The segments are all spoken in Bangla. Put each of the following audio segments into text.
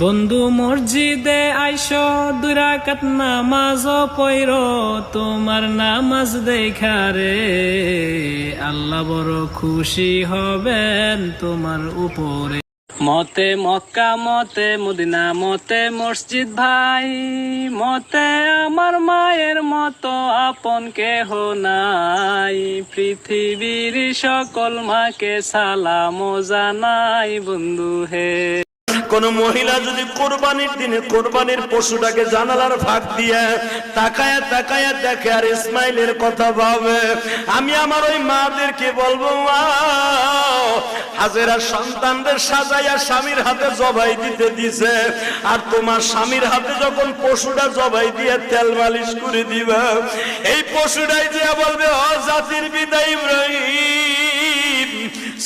বন্ধু মসজিদে আইস, দুরাকাত নামাজ পৈর তোমার নামাজ দেখা রে। আল্লাহ বড় খুশি হবেন তোমার উপরে। মতে মক্কা, মতে মদিনা, মতে মসজিদ ভাই, মতে আমার মায়ের মতো আপন কেহ নাই। পৃথিবীর সকল মাকে সালাম জানাই বন্ধু হে। কোন মহিলা যদি কোরবানির দিনে কোরবানির পশুটাকে জানালার ফাঁক দিয়ে তাকায় তাকায় দেখে আর ইসমাইলের কথা ভাবে, আমি আমার ওই মাদেরকে বলব মা হাজেরা সন্তানদের সাজাইয়া স্বামীর হাতে জবাই দিতে দিছে। আর তোমার স্বামীর হাতে যখন পশুটা জবাই দিয়ে তেল মালিশ করে দিবা, এই পশুটাই যে বলবে, ও জাতির বিদায়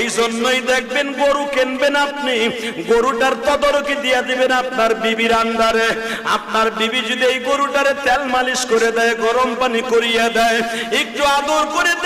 এই জন্যই দেখবেন গরু কিনবেন আপনি। গরুটার তদরকি দিয়া দিবেন আপনার বিবির আন্ডারে। আপনার বিবি যদি এই গরুটারে তেল মালিশ করে দেয়, গরম পানি করিয়া দেয়, একটু আদর করে দেয়।